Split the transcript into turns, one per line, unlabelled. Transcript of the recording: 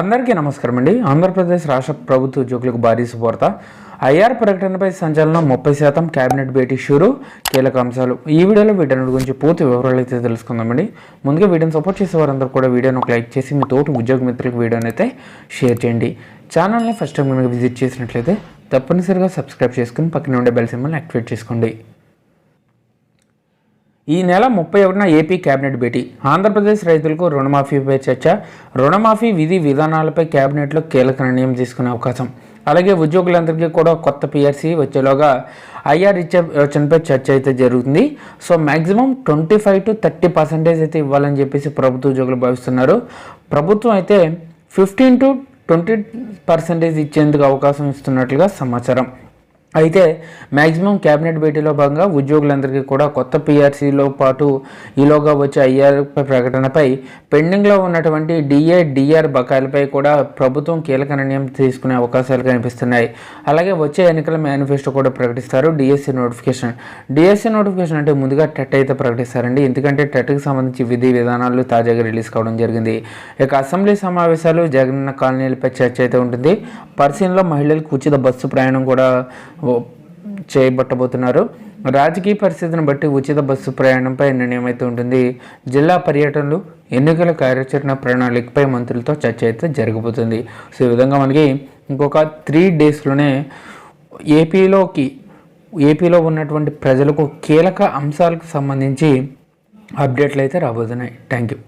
అందరికీ నమస్కారం అండి. ఆంధ్రప్రదేశ్ రాష్ట్ర ప్రభుత్వ ఉద్యోగులకు భారీ సువార్త ఐఆర్ ప్రకటనపై సంచలనం ముప్పై శాతం కేబినెట్ భేటీ షూరు. కీలక అంశాలు. ఈ వీడియోలో వీటన్నిటి గురించి పూర్తి వివరాలు అయితే తెలుసుకుందామండి ముందుగా వీడియోని సపోర్ట్ చేసే వారందరూ కూడా వీడియోని ఒక లైక్ చేసి మీ తోటి ఉద్యోగ మిత్రులకు వీడియోని అయితే షేర్ చేయండి. ఛానల్ని ఫస్ట్ టైం కనుక విజిట్ చేసినట్లయితే తప్పనిసరిగా సబ్స్క్రైబ్ చేసుకుని పక్కన ఉండే బెల్ సింబల్ని యాక్టివేట్ చేసుకోండి. ఈ నెల ముప్పై ఒకటిన ఏపీ కేబినెట్ భేటీ. ఆంధ్రప్రదేశ్ రైతులకు రుణమాఫీపై చర్చ రుణమాఫీ విధి విధానాలపై కేబినెట్లో కీలక నిర్ణయం తీసుకునే అవకాశం. అలాగే ఉద్యోగులందరికీ కూడా కొత్త పిఆర్సీ వచ్చేలోగా ఐఆర్ ఇచ్చే యోచనపై చర్చ అయితే జరుగుతుంది. So maximum twenty five to thirty percentage అయితే ఇవ్వాలని చెప్పేసి ప్రభుత్వ ఉద్యోగులు భావిస్తున్నారు. ప్రభుత్వం అయితే ఫిఫ్టీన్ టు ట్వంటీ పర్సెంటేజ్ ఇచ్చేందుకు అవకాశం ఇస్తున్నట్లుగా సమాచారం. అయితే మ్యాక్సిమం క్యాబినెట్ భేటీలో భాగంగా ఉద్యోగులందరికీ కూడా కొత్త పిఆర్సీలో పాటు ఈలోగా వచ్చే ఐఆర్ ప్రకటనపై పెండింగ్లో ఉన్నటువంటి డిఏ డిఆర్ బకాయిలపై కూడా ప్రభుత్వం కీలక నిర్ణయం తీసుకునే అవకాశాలు కనిపిస్తున్నాయి. అలాగే వచ్చే ఎన్నికల మేనిఫెస్టో కూడా ప్రకటిస్తారు డిఎస్సి నోటిఫికేషన్. డిఎస్సి నోటిఫికేషన్ అంటే ముందుగా టెట్ అయితే ప్రకటిస్తారండి. ఎందుకంటే టెట్కి సంబంధించి విధి విధానాలు తాజాగా రిలీజ్ కావడం జరిగింది. ఇక అసెంబ్లీ సమావేశాలు జగనన్న కాలనీలపై చర్చ అయితే ఉంటుంది. పరిశీలనలో మహిళలకు ఉచిత బస్సు ప్రయాణం కూడా చేయబట్టబోతున్నారు రాజకీయ పరిస్థితిని బట్టి ఉచిత బస్సు ప్రయాణంపై నిర్ణయం అయితే ఉంటుంది. జిల్లా పర్యటనలు ఎన్నికల కార్యాచరణ ప్రణాళికపై మంత్రులతో చర్చ అయితే జరగబోతుంది. సో ఈ విధంగా మనకి ఇంకొక త్రీ డేస్లోనే ఏపీలోకి ఏపీలో ఉన్నటువంటి ప్రజలకు కీలక అంశాలకు సంబంధించి అప్డేట్లు అయితే రాబోతున్నాయి. Thank you